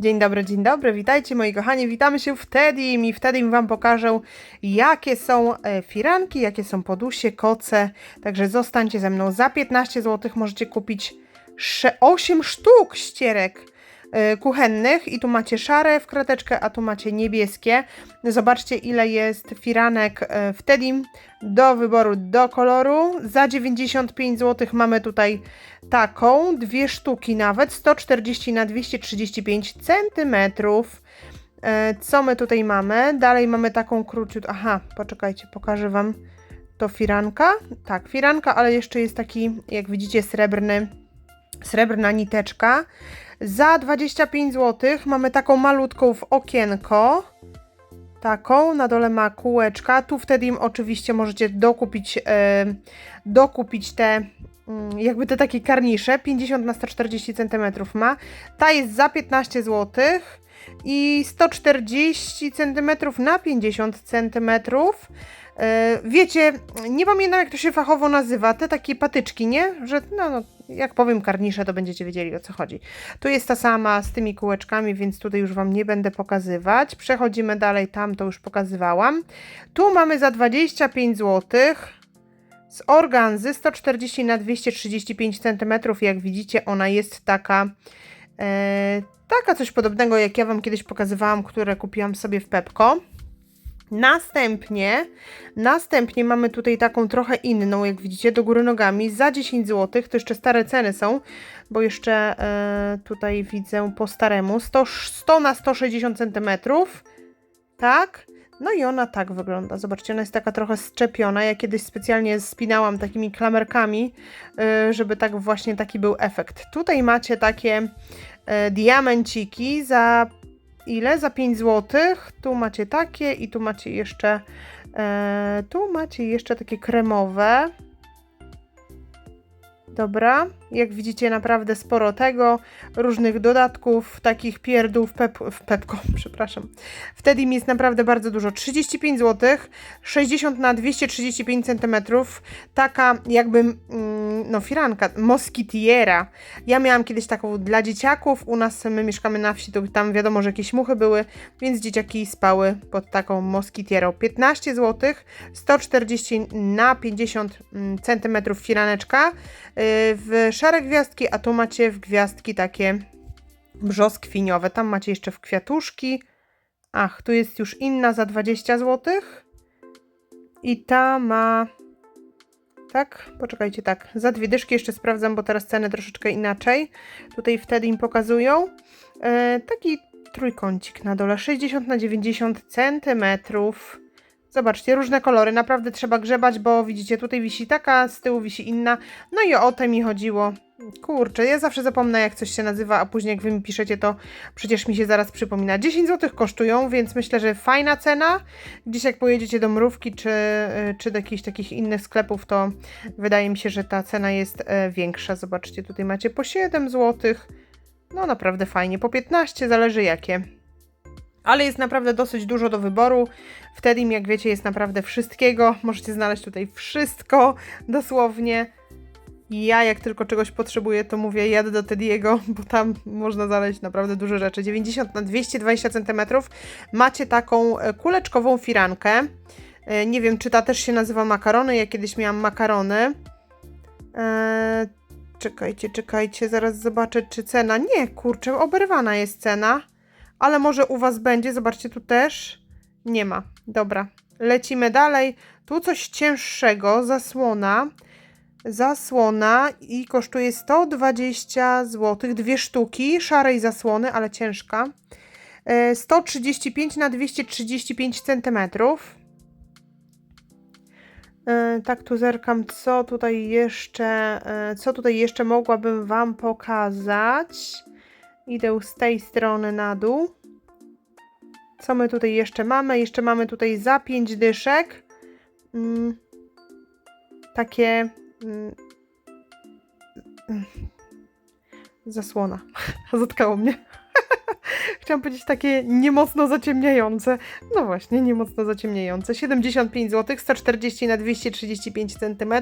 Dzień dobry, dzień dobry, witajcie moi kochani, witamy się wtedy i wtedy Wam pokażę jakie są e, firanki, jakie są podusie, koce, także zostańcie ze mną, za 15 zł możecie kupić 8 sztuk ścierek kuchennych i tu macie szare w krateczkę, a tu macie niebieskie. Zobaczcie ile jest firanek e, w Tedim do wyboru, do koloru. Za 95 zł mamy tutaj taką, dwie sztuki nawet, 140 na 235 centymetrów. E, Co my tutaj mamy? Dalej mamy taką króciut. Aha, poczekajcie, pokażę Wam. To firanka. Tak, firanka, ale jeszcze jest taki, jak widzicie, srebrny, srebrna niteczka. Za 25 zł mamy taką malutką w okienko. Taką, na dole ma kółeczka. Tu wtedy im oczywiście możecie dokupić, e, dokupić te mm, jakby te takie karnisze. 50 na 140 cm ma. Ta jest za 15 zł i 140 cm na 50 cm. E, Wiecie, nie pamiętam jak to się fachowo nazywa, te takie patyczki, nie? Że no, no jak powiem karnisze, to będziecie wiedzieli o co chodzi. Tu jest ta sama z tymi kółeczkami, więc tutaj już Wam nie będę pokazywać. Przechodzimy dalej, tam to już pokazywałam. Tu mamy za 25 zł z organzy 140 na 235 cm. Jak widzicie, ona jest taka, e, taka coś podobnego, jak ja Wam kiedyś pokazywałam, które kupiłam sobie w Pepko. Następnie, następnie mamy tutaj taką trochę inną, jak widzicie, do góry nogami za 10 zł. To jeszcze stare ceny są, bo jeszcze e, tutaj widzę po staremu 100, 100 na 160 cm. Tak. No i ona tak wygląda. Zobaczcie, ona jest taka trochę szczepiona. Ja kiedyś specjalnie spinałam takimi klamerkami, e, żeby tak właśnie taki był efekt. Tutaj macie takie e, diamenciki za ile? Za 5 zł. Tu macie takie i tu macie jeszcze e, tu macie jeszcze takie kremowe. Dobra, jak widzicie naprawdę sporo tego, różnych dodatków, takich pierdół w, pep w Pepko, przepraszam. Wtedy mi jest naprawdę bardzo dużo, 35 zł, 60 na 235 cm, taka jakby, mm, no firanka, moskitiera. Ja miałam kiedyś taką dla dzieciaków, u nas my mieszkamy na wsi, to tam wiadomo, że jakieś muchy były, więc dzieciaki spały pod taką moskitierą. 15 zł, 140 na 50 cm firaneczka, w szare gwiazdki, a tu macie w gwiazdki takie brzoskwiniowe. Tam macie jeszcze w kwiatuszki. Ach, tu jest już inna za 20 zł. I ta ma... Tak, poczekajcie, tak. Za dwie dyszki jeszcze sprawdzam, bo teraz ceny troszeczkę inaczej. Tutaj wtedy im pokazują. E, taki trójkącik na dole, 60 na 90 centymetrów. Zobaczcie, różne kolory, naprawdę trzeba grzebać, bo widzicie, tutaj wisi taka, z tyłu wisi inna. No i o te mi chodziło. Kurczę, ja zawsze zapomnę jak coś się nazywa, a później jak wy mi piszecie, to przecież mi się zaraz przypomina. 10 zł kosztują, więc myślę, że fajna cena. Gdzieś jak pojedziecie do Mrówki czy, czy do jakichś takich innych sklepów, to wydaje mi się, że ta cena jest e, większa. Zobaczcie, tutaj macie po 7 zł. No naprawdę fajnie, po 15, zależy jakie ale jest naprawdę dosyć dużo do wyboru. W Tedim, jak wiecie, jest naprawdę wszystkiego. Możecie znaleźć tutaj wszystko, dosłownie. Ja, jak tylko czegoś potrzebuję, to mówię, jadę do Tediego, bo tam można znaleźć naprawdę duże rzeczy. 90 na 220 cm. Macie taką e, kuleczkową firankę. E, nie wiem, czy ta też się nazywa makarony. Ja kiedyś miałam makarony. Eee, czekajcie, czekajcie, zaraz zobaczę, czy cena. Nie, kurczę, oberwana jest cena. Ale może u Was będzie, zobaczcie, tu też nie ma. Dobra, lecimy dalej. Tu coś cięższego, zasłona. Zasłona i kosztuje 120 zł, dwie sztuki szarej zasłony, ale ciężka. 135 na 235 cm. Tak, tu zerkam, co tutaj jeszcze, e, co tutaj jeszcze mogłabym Wam pokazać. Idę z tej strony na dół. Co my tutaj jeszcze mamy? Jeszcze mamy tutaj za 5 dyszek. Mm, takie. Mm, zasłona. Zatkało mnie. Chciałam powiedzieć takie niemocno zaciemniające. No właśnie, niemocno zaciemniające. 75 zł, 140 na 235 cm.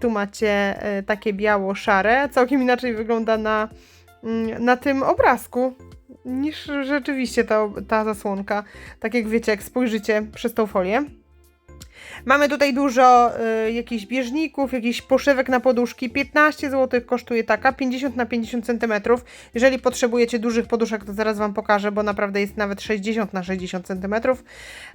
Tu macie e, takie biało-szare. Całkiem inaczej wygląda na Mm, na tym obrazku. niż rzeczywiście ta, ta zasłonka. Tak jak wiecie, jak spojrzycie przez tą folię. Mamy tutaj dużo y, jakichś bieżników, jakichś poszewek na poduszki. 15 zł kosztuje taka, 50 na 50 cm. Jeżeli potrzebujecie dużych poduszek, to zaraz Wam pokażę, bo naprawdę jest nawet 60 na 60 cm.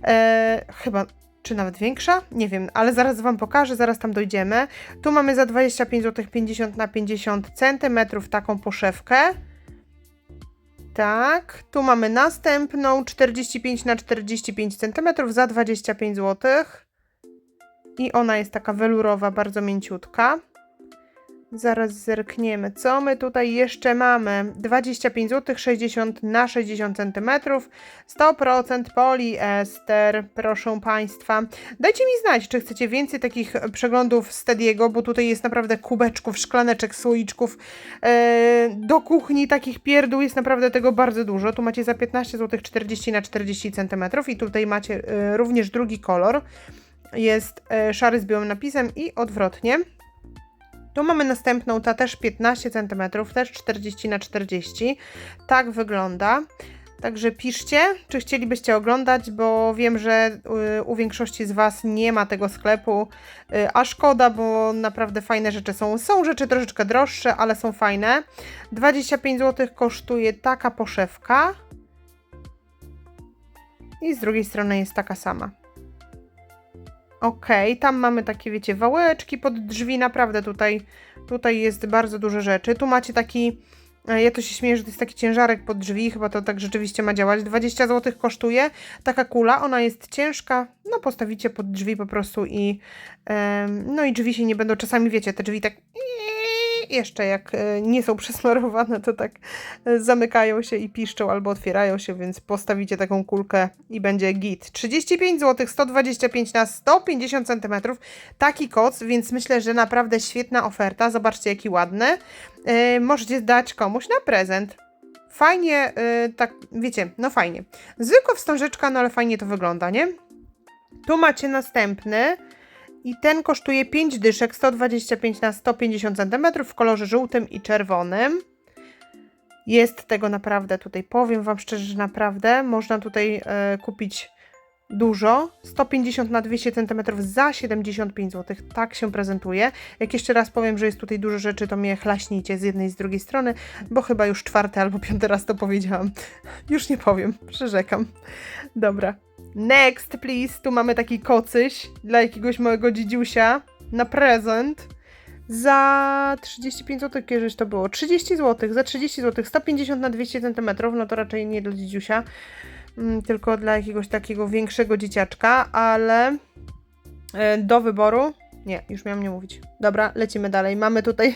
E, chyba czy nawet większa? Nie wiem, ale zaraz Wam pokażę, zaraz tam dojdziemy. Tu mamy za 25 zł 50 na 50 cm taką poszewkę. Tak, tu mamy następną 45 na 45 cm za 25 zł. I ona jest taka welurowa, bardzo mięciutka. Zaraz zerkniemy, co my tutaj jeszcze mamy. 25 zł, 60 na 60 cm, 100% poliester, proszę Państwa. Dajcie mi znać, czy chcecie więcej takich przeglądów Stediego, bo tutaj jest naprawdę kubeczków, szklaneczek, słoiczków. E, do kuchni takich pierdół jest naprawdę tego bardzo dużo. Tu macie za 15 zł 40 na 40 cm i tutaj macie e, również drugi kolor jest e, szary z białym napisem i odwrotnie. Tu mamy następną, ta też 15 cm, też 40 na 40 Tak wygląda. Także piszcie, czy chcielibyście oglądać, bo wiem, że y, u większości z Was nie ma tego sklepu, y, a szkoda, bo naprawdę fajne rzeczy są. Są rzeczy troszeczkę droższe, ale są fajne. 25 zł kosztuje taka poszewka. I z drugiej strony jest taka sama. Okej, okay, tam mamy takie, wiecie, wałeczki pod drzwi, naprawdę tutaj, tutaj jest bardzo dużo rzeczy. Tu macie taki, e, ja to się śmieję, że to jest taki ciężarek pod drzwi, chyba to tak rzeczywiście ma działać. 20 zł kosztuje taka kula, ona jest ciężka, no postawicie pod drzwi po prostu i, no i drzwi się nie będą, czasami wiecie, te drzwi tak jeszcze jak e, nie są przesmarowane, to tak e, zamykają się i piszczą albo otwierają się, więc postawicie taką kulkę i będzie git. 35 zł, 125 na 150 cm. Taki koc, więc myślę, że naprawdę świetna oferta. Zobaczcie, jaki ładny. Yy, możecie dać komuś na prezent. Fajnie, yy, tak, wiecie, no fajnie. Zwykła wstążeczka, no ale fajnie to wygląda, nie? Tu macie następny. I ten kosztuje 5 dyszek, 125 na 150 cm w kolorze żółtym i czerwonym. Jest tego naprawdę tutaj, powiem Wam szczerze, że naprawdę można tutaj e, kupić dużo. 150 na 200 cm za 75 zł. Tak się prezentuje. Jak jeszcze raz powiem, że jest tutaj dużo rzeczy, to mnie chlaśnijcie z jednej i z drugiej strony, bo chyba już czwarty albo piąty raz to powiedziałam. Już nie powiem, przyrzekam. Dobra. Next, please. Tu mamy taki kocyś dla jakiegoś małego dzidziusia na prezent. Za 35 zł, kiedyś to było. 30 zł, za 30 zł, 150 na 200 cm, no to raczej nie dla dzidziusia, tylko dla jakiegoś takiego większego dzieciaczka, ale e, do wyboru. Nie, już miałam nie mówić. Dobra, lecimy dalej. Mamy tutaj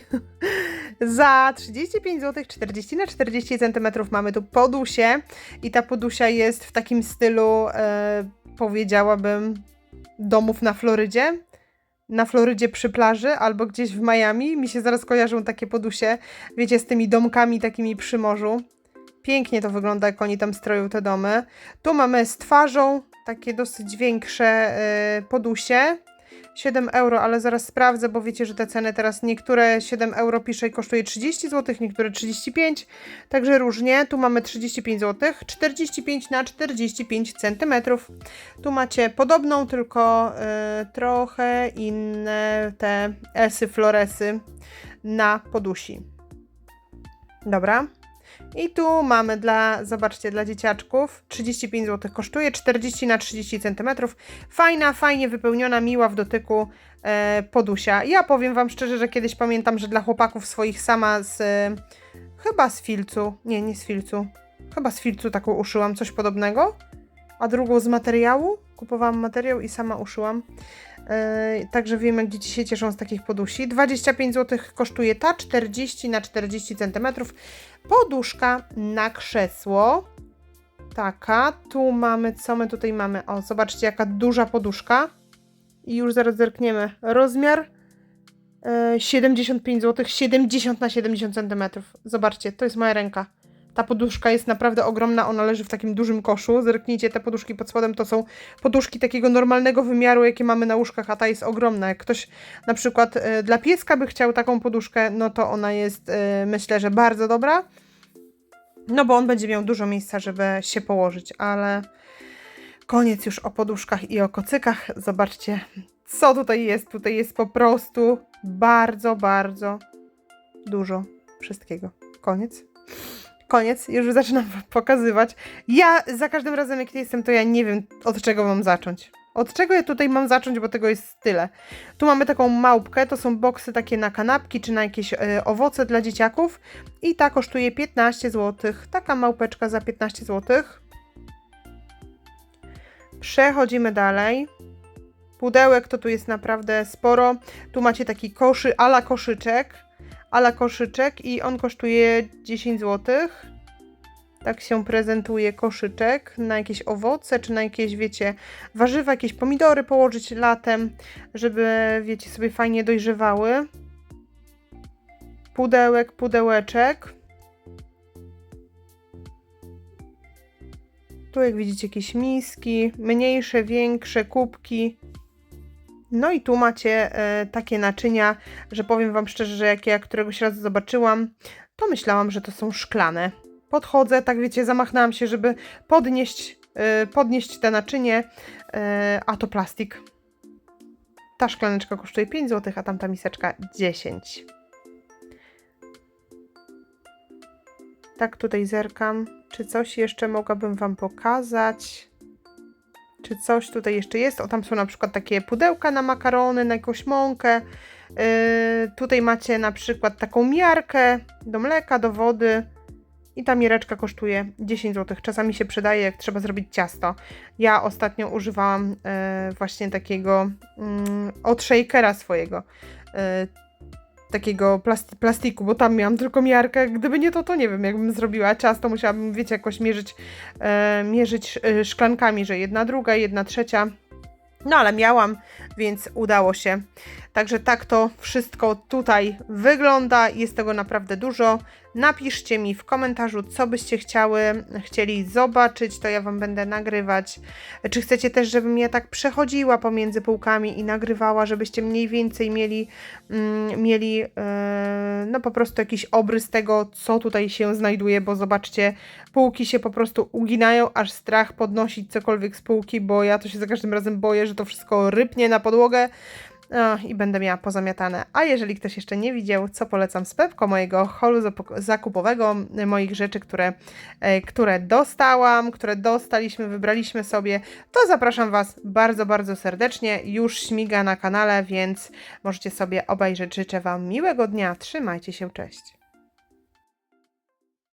za 35 zł 40 na 40 cm mamy tu podusię i ta podusia jest w takim stylu e, powiedziałabym domów na Florydzie. Na Florydzie przy plaży albo gdzieś w Miami. Mi się zaraz kojarzą takie podusie, wiecie, z tymi domkami takimi przy morzu. Pięknie to wygląda, jak oni tam stroją te domy. Tu mamy z twarzą takie dosyć większe y, podusie. 7 euro, ale zaraz sprawdzę, bo wiecie, że te ceny teraz niektóre 7 euro pisze i kosztuje 30 zł, niektóre 35, także różnie. Tu mamy 35 zł, 45 na 45 cm. Tu macie podobną, tylko y, trochę inne te esy, floresy na podusi. Dobra. I tu mamy dla, zobaczcie, dla dzieciaczków 35 zł kosztuje, 40 na 30 cm. Fajna, fajnie wypełniona, miła w dotyku e, podusia. Ja powiem Wam szczerze, że kiedyś pamiętam, że dla chłopaków swoich sama z, e, chyba z filcu, nie, nie z filcu, chyba z filcu taką uszyłam, coś podobnego, a drugą z materiału. Kupowałam materiał i sama uszyłam. Yy, także wiemy, jak dzieci się cieszą z takich podusi. 25 zł kosztuje ta, 40 na 40 cm. Poduszka na krzesło. Taka. Tu mamy, co my tutaj mamy? O, zobaczcie, jaka duża poduszka. I już zaraz zerkniemy. Rozmiar 75 zł, 70 na 70 cm. Zobaczcie, to jest moja ręka. Ta poduszka jest naprawdę ogromna, ona leży w takim dużym koszu. Zerknijcie, te poduszki pod spodem to są poduszki takiego normalnego wymiaru, jakie mamy na łóżkach, a ta jest ogromna. Jak ktoś na przykład y, dla pieska by chciał taką poduszkę, no to ona jest, y, myślę, że bardzo dobra. No bo on będzie miał dużo miejsca, żeby się położyć, ale koniec już o poduszkach i o kocykach. Zobaczcie, co tutaj jest. Tutaj jest po prostu bardzo, bardzo dużo wszystkiego. Koniec. Koniec, już zaczynam pokazywać. Ja za każdym razem, jak jestem, to ja nie wiem, od czego mam zacząć. Od czego ja tutaj mam zacząć, bo tego jest tyle. Tu mamy taką małpkę, to są boksy takie na kanapki czy na jakieś e, owoce dla dzieciaków. I ta kosztuje 15 zł. Taka małpeczka za 15 zł. Przechodzimy dalej. Pudełek to tu jest naprawdę sporo. Tu macie taki koszy, ala koszyczek. Ala koszyczek i on kosztuje 10 zł. Tak się prezentuje koszyczek na jakieś owoce, czy na jakieś, wiecie, warzywa, jakieś pomidory położyć latem, żeby, wiecie, sobie fajnie dojrzewały. Pudełek, pudełeczek. Tu jak widzicie jakieś miski, mniejsze, większe, kubki. No i tu macie e, takie naczynia, że powiem Wam szczerze, że jak ja któregoś razu zobaczyłam, to myślałam, że to są szklane. Podchodzę, tak wiecie, zamachnęłam się, żeby podnieść, e, podnieść te naczynie, e, a to plastik. Ta szklaneczka kosztuje 5 zł, a tamta miseczka 10. Tak tutaj zerkam, czy coś jeszcze mogłabym Wam pokazać. Czy coś tutaj jeszcze jest? O, tam są na przykład takie pudełka na makarony, na jakąś mąkę. Yy, tutaj macie na przykład taką miarkę do mleka, do wody. I ta miereczka kosztuje 10 zł. Czasami się przydaje, jak trzeba zrobić ciasto. Ja ostatnio używałam yy, właśnie takiego yy, od shakera swojego. Yy, takiego plasti plastiku, bo tam miałam tylko miarkę. Gdyby nie to, to nie wiem, jakbym zrobiła ciasto, musiałabym, wiecie, jakoś mierzyć, e, mierzyć e, szklankami, że jedna, druga, jedna, trzecia. No ale miałam, więc udało się. Także tak to wszystko tutaj wygląda. Jest tego naprawdę dużo. Napiszcie mi w komentarzu, co byście chciały, chcieli zobaczyć, to ja Wam będę nagrywać. Czy chcecie też, żebym ja tak przechodziła pomiędzy półkami i nagrywała, żebyście mniej więcej mieli, mm, mieli yy, no po prostu jakiś obrys tego, co tutaj się znajduje, bo zobaczcie, półki się po prostu uginają, aż strach podnosić cokolwiek z półki, bo ja to się za każdym razem boję, że to wszystko rypnie na podłogę. I będę miała pozamiatane. A jeżeli ktoś jeszcze nie widział, co polecam z Pepko, mojego holu zakupowego, moich rzeczy, które, e, które dostałam, które dostaliśmy, wybraliśmy sobie, to zapraszam Was bardzo, bardzo serdecznie. Już śmiga na kanale, więc możecie sobie obejrzeć. Życzę Wam miłego dnia. Trzymajcie się, cześć.